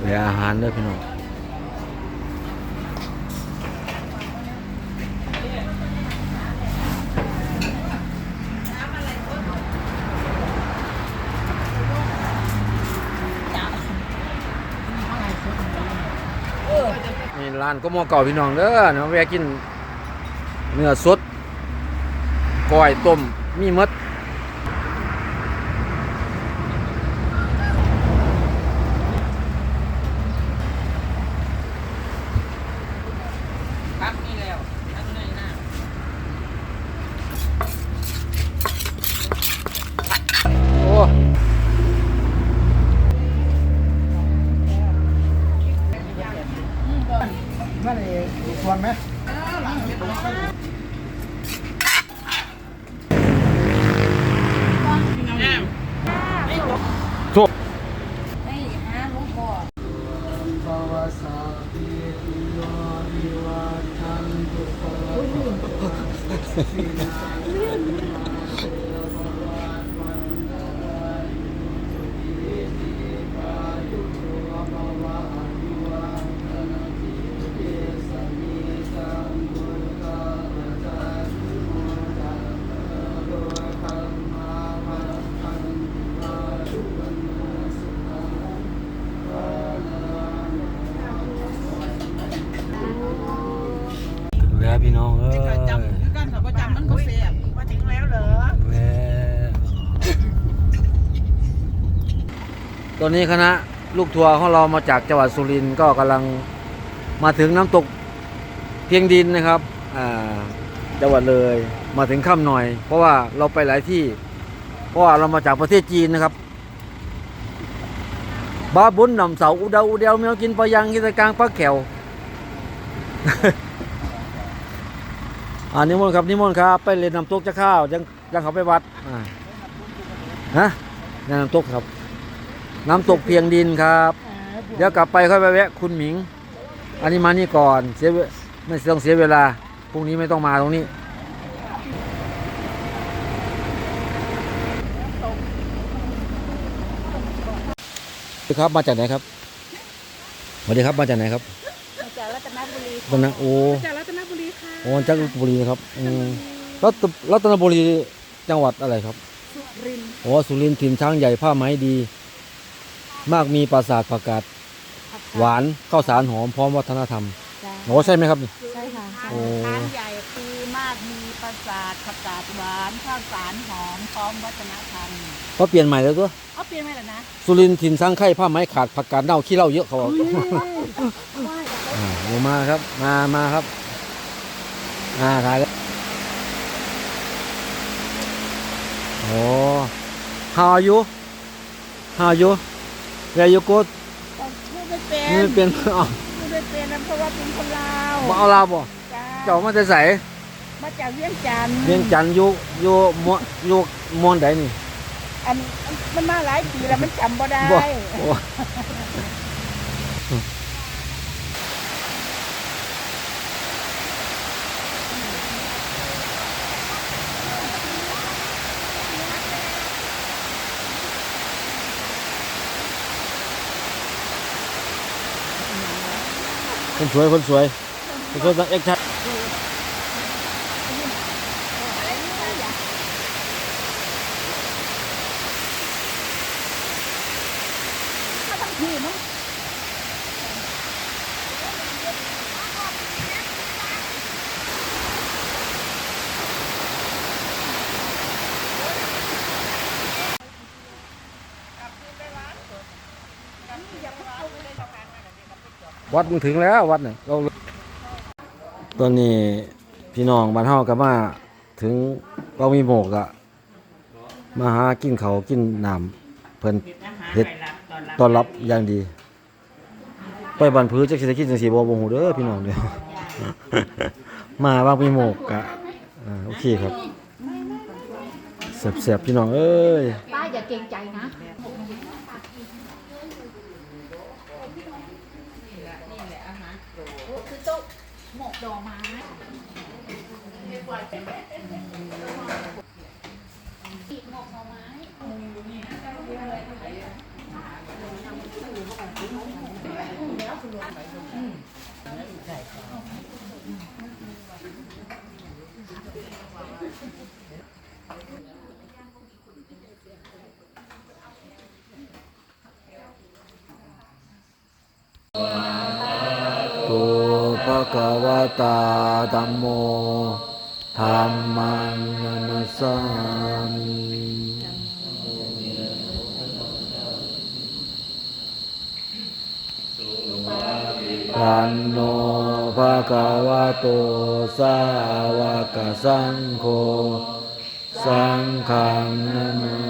เหลืออาหารเด้อพี่น้องนี่ร้านก็มอเก่าพี่น้องเด้อเนาะแวะกินเนื้อสดก้อยต้มมีมด ครับนี่แล้วอันนี้นะ โอ้ นั่นเองชวนไหม โทษ ไม่หาหลวงพ่อ ภาวะสาปีติโยวิวัฏชันตุปะสีนาเสยภวัตวันตรายสุขีติกายุโภภวะอภิวันตนาทิเยสมิจังบุญกาจาริโมจักโดยธรรมาวันตันตายุวันนาสุขัง เหลือ พี่น้องเอ้ย ก็จำกันกับประจำมันก็เสียมาถึงแล้วเหรอ แม่ ตอนนี้คณะลูกทัวร์ของเรามาจากจังหวัดสุรินทร์ก็กำลังมาถึงน้ำตกเพียงดินนะครับจังหวัดเลยมาถึงค่ำหน่อย เพราะว่าเราไปหลายที่ เพราะว่าเรามาจากประเทศจีนนะครับบาบุญนำเสาอุดาอุเดียวเมียวกินปลายังกินตะกลางปลาแขวอ่านิมนต์ครับนิมนต์ครับ ไปเล่นน้ำตกจะข้าวยังยังเขาไปวัดอ่าฮะนำตกครับ น้ำตกเพียงดินครับ เดี๋ยวกลับไปค่อยไปแวะคุณหมิง อันนี้มานี่ก่อนเสียเวไม่ต้องเสียเวลาพรุ่งนี้ไม่ต้องมาตรงนี้สวัสดีครับมาจากไหนครับสวัสดีครับมาจากไหนครับมาจากรัตนบุรีตอนนั้นโอ้จากรัตนบุรีค่ะโอ้จากลพบุรีนะครับอืมรัตรัตนบุรีจังหวัดอะไรครับ สุรินทร์โอ้สุรินทร์ถิ่นช้างใหญ่ผ้าไหมดี มากมีปราสาทผักกาดหวานข้าวสารหอมพร้อมวัฒนธรรมโอ้ใช่ไหมครับนี่ ใช่ค่ะ โอ้ทานใหญ่ปีมากมีประสาทผักกาดหวานข้าวสารหอมพร้อมวัฒนธรรมก็เปลี่ยนใหม่แล้วตัวเอาเปลี่ยนไหมล่ะนะสุรินทร์ถิ่นช้างไข่ผ้าไหมขาดผักกาดเน่าขี้เหล้าเยอะเขาบอกอ่าโอ้มาครับ มามาครับอ่าถ่ายแล้วโอ้ how are you how are you where you go พูดไม่เป็นนี่เป็นอ๋อพูดไม่เป็นนะเพราะว่าเป็นคนลาวบ่เอาลาวบ่จ้าเจ้ามาแต่ใสมาจากเวียงจันทร์เวียงจันทน์อยู่อยู่ม่วนอยู่ม่วนใดนี่อันมันมาหลายปีแล้วมันจำบ่ได้บ่ คนสวยคนสวยคนสวยต้องเอ็กชัด ที่เนาะ วัดมันถึงแล้ววัดเนี่ยเราตอนนี้พี่น้องบ้านเฮาก็มาถึงเรามีโมกอะมาหากินเขากินน้ำเพิ่นเฮ็ดต้อนรับอย่างดี ไปบ้านพื้นจักสิได้กินจังซี่บ่บ่ฮู้เด้อพี่น้องเด้อมาบางมีโมกกะอ่าโอเคครับแซ่บๆพี่น้องเอ้ยป้าอย่าเกรงใจนะ คือโต๊ะ หมกดอกไม้หมกหน่อไม้ เตุ ภะคะวตาธัมโมธัมมังนามัสสามิทันโนภะคะวะโตสาวกสังโฆสังฆังนามา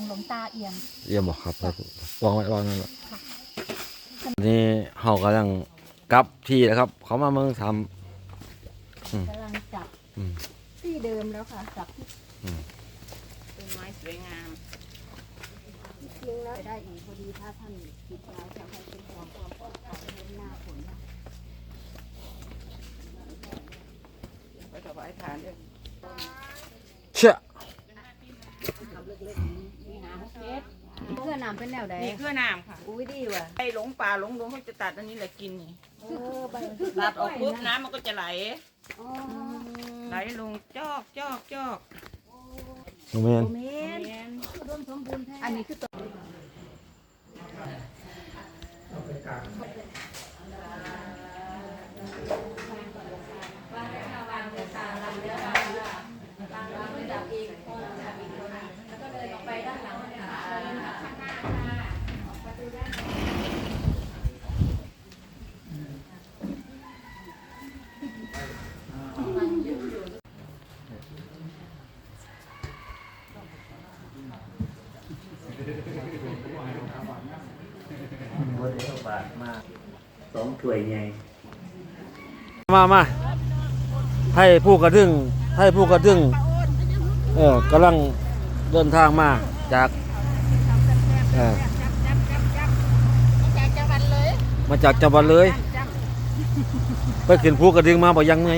ของหลวงตาเอี่ยมเยี่ยมบอกครับครับวางไว้วางนั่นแหละนี่เฮากำลังกลับที่แล้วครับ เขามาเมืองทกำลังจับอืมที่เดิมแล้วค่ะจับที่ต้นไม้สวยงามจริงแล้วได้อีกพอดีถ้าท่านปิดแล้วจะให้เป็นของความปลอดภัยในหน้าฝนนะไปถวายทานด้วยำเชื่อ เพื่อนำเป็นแนวใดนี่เครื่องน้ำค่ะอุ้ยดีว่ะไปหลงป่าหลงดงเขาจะตัดอันนี้แหละกินนี่เออใบตัดออกปุ๊บน้ำมันก็จะไหล อ๋อไหลลงจอกจอกจอกโนแมนโอเมนอุดมสมบูรณ์แท้อันนี้คือตัว ถ้วยไงมามาให้ผู้กระดึงให้ผู้กระดึงเออกำลังเดินทางมาจากเออจากจังหวัดเลยมาจากจังหวัดเลย ไปขึ้นภูกระดึงมาบ่ยังไง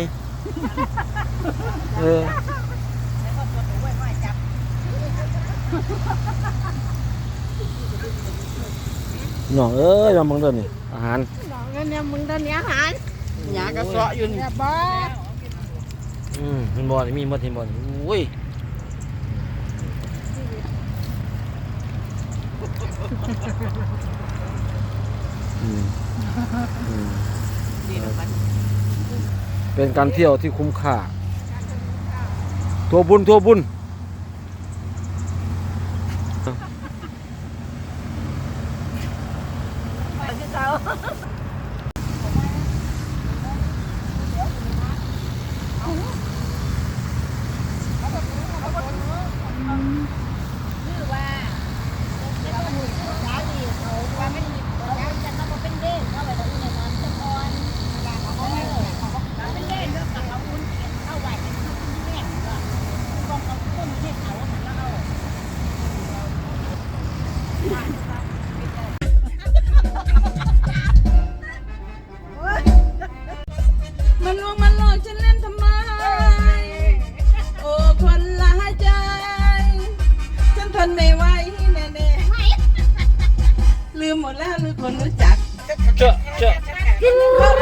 เออน้องเอ้ยมาเบังเดินนี่อาหารเงิ นเนี่ยมึงตอนนี้อาหารหยากระเสาะอยู่นี่อย่าบอกอืมเห็นบอลมีหมดเห็นบอลอุ้ยอืมอืมดีนะบัดเป็นการเที่ยวที่คุ้มค่าทัวบุญทัวบุญ แล้วหรือคนรู้จัก เจ้าเจ้าเขารักกันทำ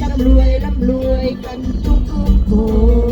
ร่ำรวยร่ำรวยกันทุกทุกคน